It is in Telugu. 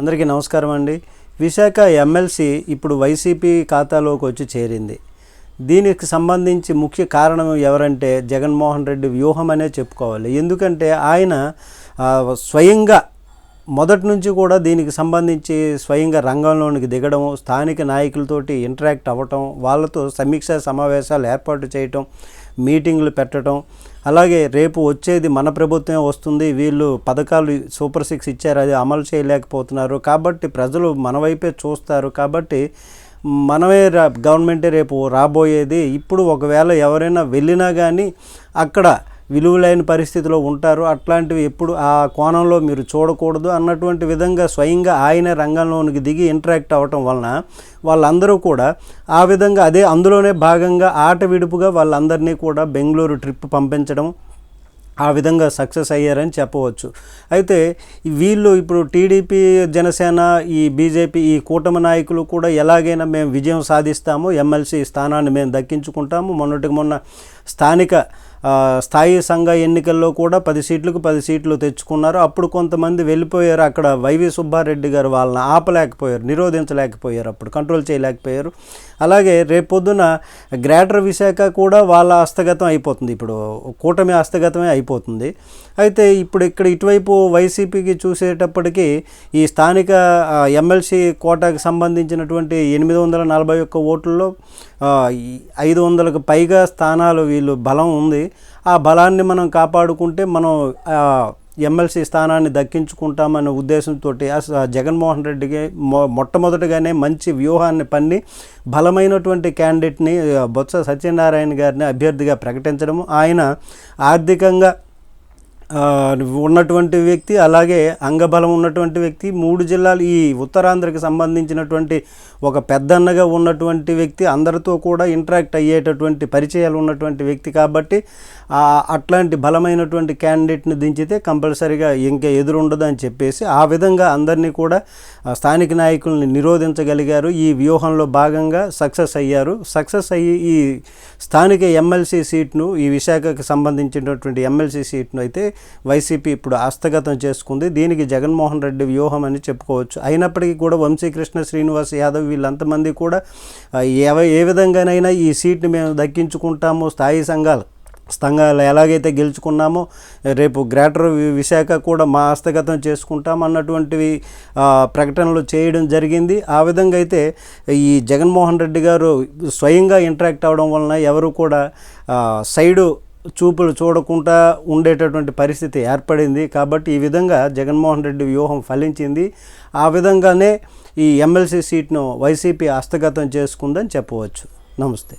అందరికీ నమస్కారం అండి. విశాఖ ఎమ్మెల్సీ ఇప్పుడు వైసీపీ ఖాతాలోకి వచ్చి చేరింది. దీనికి సంబంధించి ముఖ్య కారణం ఎవరంటే జగన్మోహన్ రెడ్డి వ్యూహం అనే చెప్పుకోవాలి. ఎందుకంటే ఆయన స్వయంగా మొదటి నుంచి కూడా దీనికి సంబంధించి స్వయంగా రంగంలోనికి దిగడం స్థానిక నాయకులతోటి ఇంటరాక్ట్ అవ్వటం వాళ్ళతో సమీక్షా సమావేశాలు ఏర్పాటు చేయటం మీటింగ్లు పెట్టడం అలాగే రేపు వచ్చేది మన ప్రభుత్వమే వస్తుంది. వీళ్ళు పథకాలు సూపర్ సిక్స్ ఇచ్చారు. అది అమలు చేయలేకపోతున్నారు. కాబట్టి ప్రజలు మన వైపే చూస్తారు. కాబట్టి మనమే రా గవర్నమెంటే రేపు రాబోయేది. ఇప్పుడు ఒకవేళ ఎవరైనా వెళ్ళినా కానీ అక్కడ విలువలైన పరిస్థితిలో ఉంటారు. అట్లాంటివి ఎప్పుడు ఆ కోణంలో మీరు చూడకూడదు అన్నటువంటి విధంగా స్వయంగా ఆయన రంగంలోనికి దిగి ఇంటరాక్ట్ అవ్వటం వలన వాళ్ళందరూ కూడా ఆ విధంగా అదే అందులోనే భాగంగా ఆట విడుపుగా వాళ్ళందరినీ కూడా బెంగళూరు ట్రిప్ పంపించడం ఆ విధంగా సక్సెస్ అయ్యారని చెప్పవచ్చు. అయితే వీళ్ళు ఇప్పుడు టీడీపీ జనసేన ఈ బీజేపీ ఈ కూటమి నాయకులు కూడా ఎలాగైనా మేము విజయం సాధిస్తాము ఎమ్మెల్సీ స్థానాన్ని మేము దక్కించుకుంటాము. మొన్నటికి మొన్న స్థానిక స్థాయి సంఘ ఎన్నికల్లో కూడా పది సీట్లకు పది సీట్లు తెచ్చుకున్నారు. అప్పుడు కొంతమంది వెళ్ళిపోయారు. అక్కడ వైవి సుబ్బారెడ్డి గారు వాళ్ళని ఆపలేకపోయారు నిరోధించలేకపోయారు. అప్పుడు కంట్రోల్ చేయలేకపోయారు. అలాగే రేపొద్దున గ్రేటర్ విశాఖ కూడా వాళ్ళ హస్తగతం అయిపోతుంది. ఇప్పుడు కూటమి హస్తగతమే అయిపోతుంది. అయితే ఇప్పుడు ఇక్కడ ఇటువైపు వైసీపీకి చూసేటప్పటికీ ఈ స్థానిక ఎమ్మెల్సీ కోటాకి సంబంధించినటువంటి ఎనిమిది వందల నలభై ఒక్క ఓట్లలో ఐదు వందలకు పైగా స్థానాలు వీళ్ళు బలం ఉంది. ఆ బలాన్ని మనం కాపాడుకుంటే మనం ఎమ్మెల్సీ స్థానాన్ని దక్కించుకుంటామనే ఉద్దేశంతో జగన్మోహన్ రెడ్డికి మొ మొట్టమొదటిగానే మంచి వ్యూహాన్ని పన్ని బలమైనటువంటి క్యాండిడేట్ని బొత్స సత్యనారాయణ గారిని అభ్యర్థిగా ప్రకటించడము. ఆయన ఆర్థికంగా ఉన్నటువంటి వ్యక్తి అలాగే అంగబలం ఉన్నటువంటి వ్యక్తి మూడు జిల్లాలు ఈ ఉత్తరాంధ్రకి సంబంధించినటువంటి ఒక పెద్దన్నగా ఉన్నటువంటి వ్యక్తి అందరితో కూడా ఇంటరాక్ట్ అయ్యేటటువంటి పరిచయాలు ఉన్నటువంటి వ్యక్తి కాబట్టి అట్లాంటి బలమైనటువంటి క్యాండిడేట్ని దించితే కంపల్సరీగా ఇంకా ఎదురుండదు అని చెప్పేసి ఆ విధంగా అందరినీ కూడా స్థానిక నాయకుల్ని నిరోధించగలిగారు. ఈ వ్యూహంలో భాగంగా సక్సెస్ అయ్యారు. సక్సెస్ అయ్యి ఈ స్థానిక ఎమ్మెల్సీ సీట్ను ఈ విశాఖకు సంబంధించినటువంటి ఎమ్మెల్సీ సీట్ను అయితే వైసీపీ ఇప్పుడు హస్తగతం చేసుకుంది. దీనికి జగన్మోహన్ రెడ్డి వ్యూహం అని చెప్పుకోవచ్చు. అయినప్పటికీ కూడా వంశీకృష్ణ శ్రీనివాస్ యాదవ్ వీళ్ళంతమంది కూడా ఏ విధంగానైనా ఈ సీట్ని మేము దక్కించుకుంటాము స్థాయి సంఘాలు సంఘాలు ఎలాగైతే గెలుచుకున్నామో రేపు గ్రేటర్ విశాఖ కూడా మా హస్తగతం చేసుకుంటాం అన్నటువంటివి ప్రకటనలు చేయడం జరిగింది. ఆ విధంగా అయితే ఈ జగన్మోహన్ రెడ్డి గారు స్వయంగా ఇంటరాక్ట్ అవ్వడం వలన ఎవరు కూడా సైడు చూపులు చూడకుండా ఉండేటటువంటి పరిస్థితి ఏర్పడింది. కాబట్టి ఈ విధంగా జగన్మోహన్ రెడ్డి వ్యూహం ఫలించింది. ఆ విధంగానే ఈ ఎమ్మెల్సీ సీట్ను వైసీపీ హస్తగతం చేసుకుందని చెప్పవచ్చు. నమస్తే.